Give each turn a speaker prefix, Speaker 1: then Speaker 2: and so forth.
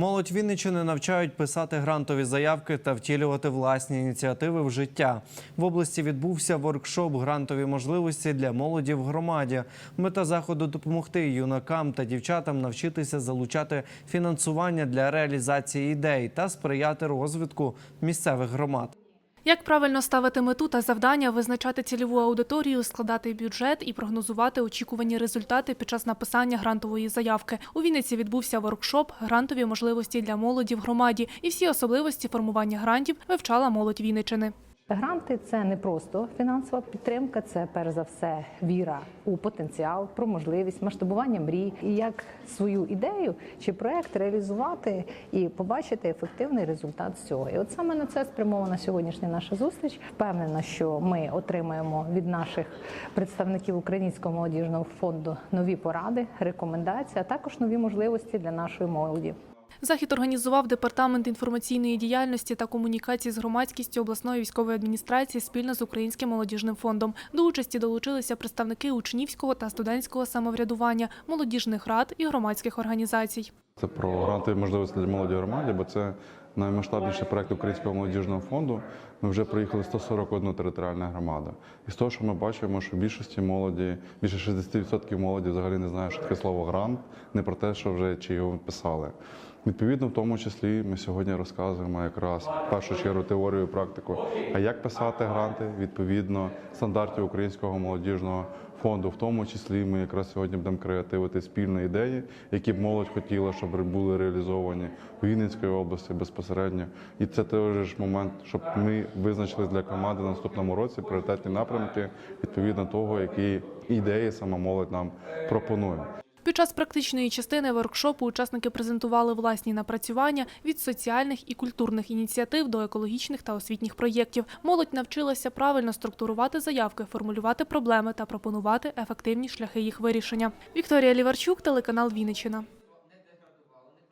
Speaker 1: Молодь Вінничини навчають писати грантові заявки та втілювати власні ініціативи в життя. В області відбувся воркшоп грантові можливості для молоді в громаді. Мета заходу допомогти юнакам та дівчатам навчитися залучати фінансування для реалізації ідей та сприяти розвитку місцевих громад.
Speaker 2: Як правильно ставити мету та завдання, визначати цільову аудиторію, складати бюджет і прогнозувати очікувані результати під час написання грантової заявки. У Вінниці відбувся воркшоп Грантові можливості для молоді в громаді і всі особливості формування грантів вивчала молодь Вінничини.
Speaker 3: Гранти це не просто фінансова підтримка, це перш за все віра у потенціал, про можливість масштабування мрій і як свою ідею чи проект реалізувати і побачити ефективний результат з цього. І от саме на це спрямована сьогоднішня наша зустріч. Впевнена, що ми отримаємо від наших представників Українського молодіжного фонду нові поради, рекомендації, а також нові можливості для нашої молоді.
Speaker 2: Захід організував департамент інформаційної діяльності та комунікації з громадськістю обласної військової адміністрації спільно з Українським молодіжним фондом. До участі долучилися представники учнівського та студентського самоврядування, молодіжних рад і громадських організацій.
Speaker 4: Це про грантові можливості для молоді в громаді, бо це наймасштабніший проект Українського молодіжного фонду. Ми вже проїхали 141 територіальна громада. І з того, що ми бачимо, що в більшості молоді, більше 60% молоді взагалі не знає, що таке слово грант, не про те, що вже чи його писали. Відповідно, в тому числі ми сьогодні розказуємо якраз в першу чергу теорію і практику. А як писати гранти відповідно стандартів Українського молодіжного фонду, в тому числі ми якраз сьогодні будемо креативити спільні ідеї, які б молодь хотіла, щоб були реалізовані в Вінницькій області безпосередньо. І це теж момент, щоб ми визначили для команди на наступному році пріоритетні напрямки відповідно того, які ідеї сама молодь нам пропонує.
Speaker 2: Під час практичної частини воркшопу учасники презентували власні напрацювання від соціальних і культурних ініціатив до екологічних та освітніх проєктів. Молодь навчилася правильно структурувати заявки, формулювати проблеми та пропонувати ефективні шляхи їх вирішення. Вікторія Ліварчук, телеканал Вінниччина.